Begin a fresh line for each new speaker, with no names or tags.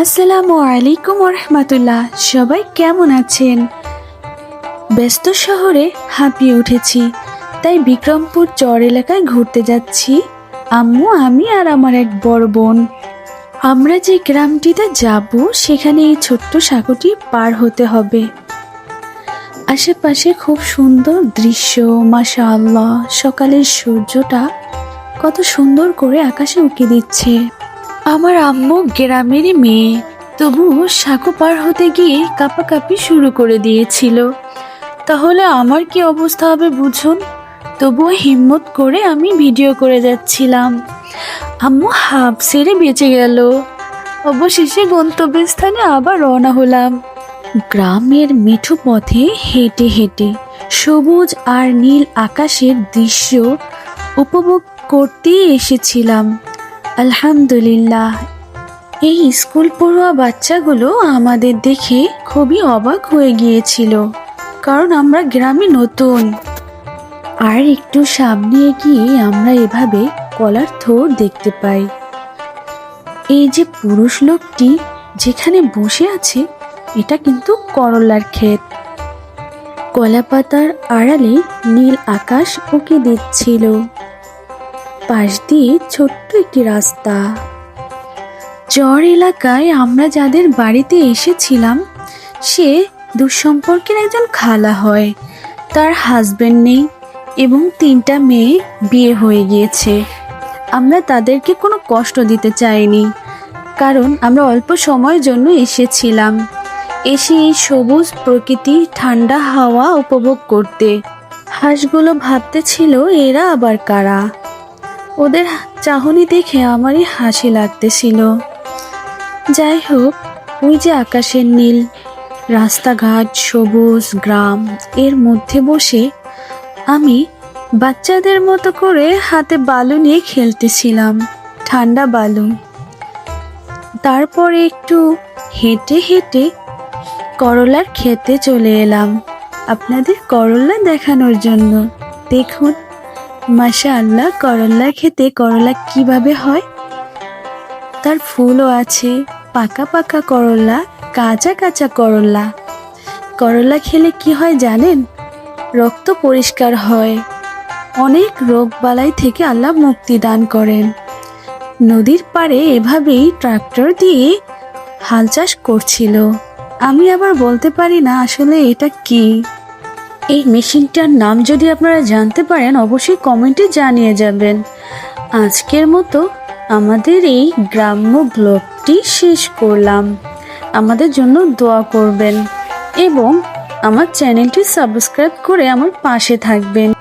আসসালামু আলাইকুম রহমতুল্লাহ সবাই কেমন আছেন? ব্যস্ত শহরে হাঁপিয়ে উঠেছি, তাই বিক্রমপুর চর এলাকায় ঘুরতে যাচ্ছি। আম্মু, আমি আর আমার এক বড় বোন। আমরা যে গ্রামটিতে যাব, সেখানে এই ছোট্ট সাঁকোটি পার হতে হবে। আশেপাশে খুব সুন্দর দৃশ্য মাশা আল্লাহ সকালের সূর্যটা কত সুন্দর করে আকাশে উঁকি দিচ্ছে। আমার আম্মু গ্রামেরই মেয়ে। তবু সাঁকো পার হতে গিয়ে কাঁপাকাঁপি শুরু করে দিয়েছিল। তাহলে আমার কি অবস্থা হবে বুঝুন? তবুও হিম্মত করে আমি ভিডিও করে যাচ্ছিলাম। আম্মু হাফ সেরে বেঁচে গেল। অবশেষে গন্তব্যস্থানে আবার রওনা হলাম। গ্রামের মিঠু পথে হেঁটে হেঁটে সবুজ আর নীল আকাশের দৃশ্য উপভোগ করতেই এসেছিলাম। আলহামদুলিল্লাহ। এই স্কুল পড়ুয়া বাচ্চাগুলো আমাদের দেখে খুবই অবাক হয়ে গিয়েছিল, কারণ আমরা গ্রামে নতুন। আর একটু সামনে এগিয়ে আমরা এভাবে কলার থোর দেখতে পাই। এই যে পুরুষ লোকটি যেখানে বসে আছে, এটা কিন্তু করলার ক্ষেত। কলা পাতার আড়ালে নীল আকাশ উঁকি দিচ্ছিল পাশ দিয়ে ছোট্ট একটি রাস্তা। চর এলাকায় আমরা যাদের বাড়িতে এসেছিলাম, সে দুঃসম্পর্কের একজন খালা হয়। তার হাজবেন্ড নেই এবং তিনটা মেয়ে বিয়ে হয়ে গিয়েছে। আমরা তাদেরকে কোনো কষ্ট দিতে চাইনি, কারণ আমরা অল্প সময়ের জন্য এসেছিলাম। এসে এই সবুজ প্রকৃতি, ঠান্ডা হাওয়া উপভোগ করতে। হাঁসগুলো ভাবতেছিল, এরা আবার কারা? ওদের চাহনি দেখে আমারই হাসি লাগতেছিল। যাই হোক, ওই যে আকাশের নীল, রাস্তাঘাট, সবুজ গ্রাম, এর মধ্যে বসে আমি বাচ্চাদের মতো করে হাতে বালু নিয়ে খেলতেছিলাম, ঠান্ডা বালু। তারপরে একটু হেঁটে হেঁটে করলার খেতে চলে এলাম, আপনাদের করলা দেখানোর জন্য। দেখুন মাশা আল্লাহ করলা খেতে করলা কীভাবে হয়? তার ফুলও আছে, পাকা পাকা করলা, কাঁচা কাঁচা করলা। করলা খেলে কি হয় জানেন? রক্ত পরিষ্কার হয়। অনেক রোগ বালাই থেকে আল্লাহ মুক্তি দান করেন। নদীর পাড়ে এভাবেই ট্রাক্টর দিয়ে হাল চাষ করছিল। আমি আবার বলতে পারি না আসলে এটা কি। এই মেশিনটার নাম যদি আপনারা জানতে পারেন, অবশ্যই কমেন্টে জানিয়ে যাবেন। আজকের মতো আমাদের এই গ্রাম্য ব্লগটি শেষ করলাম। আমাদের জন্য দোয়া করবেন এবং আমার চ্যানেলটি সাবস্ক্রাইব করে আমার পাশে থাকবেন।